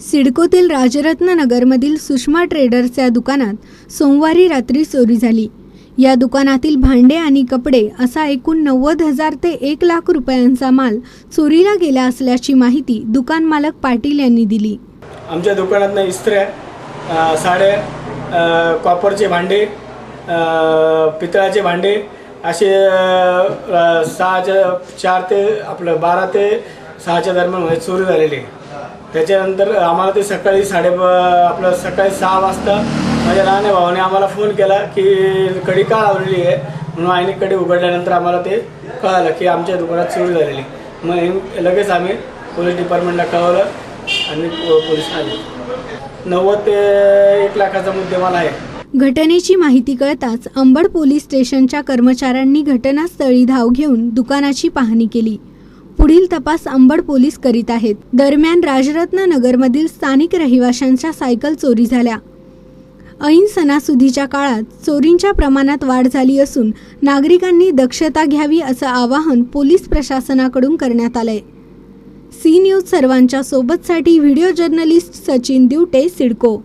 सिडकोतील राजरत्न नगरमधील सुषमा ट्रेडर्सच्या दुकानात सोमवारी रात्री चोरी झाली या दुकानातील भांडे आणि कपडे असा एकूण नव्वद हजार ते एक लाख रुपयांचा माल चोरीला गेला असल्याची माहिती दुकान मालक पाटील यांनी दिली आमच्या दुकानातनं इस्त्र्या साड्या कॉपरचे भांडे पितळाचे भांडे असे सहाच्या चार ते आपलं बारा ते सहाच्या दरम्यान चोरी झालेली आहे. त्याच्यानंतर आम्हाला ते सकाळी साडे आपलं सकाळी सहा वाजता माझ्या लहान भावाने आम्हाला फोन केला की कडी का आवडली आहे? म्हणून आईने कडी उघडल्यानंतर आम्हाला ते कळालं की आमच्या दुकानात चोरी झालेली आहे. मग लगेच आम्ही पोलीस डिपार्टमेंटला कळवलं आणि पो- आले. नव्वद ते एक लाखाचा मुद्देमाल आहे. घटनेची माहिती कळताच अंबड पोलीस स्टेशनच्या कर्मचाऱ्यांनी घटनास्थळी धाव घेऊन दुकानाची पाहणी केली. पुढील तपास अंबड पोलीस करीत आहेत. दरम्यान राजरत्न नगरमधील स्थानिक रहिवाशांच्या सायकल चोरी झाल्या. ऐन सणासुदीच्या काळात चोरींच्या प्रमाणात वाढ झाली असून नागरिकांनी दक्षता घ्यावी असं आवाहन पोलीस प्रशासनाकडून करण्यात आलंय. सी न्यूज सर्वांच्या सोबतसाठी व्हिडिओ जर्नलिस्ट सचिन दिवटे सिडको.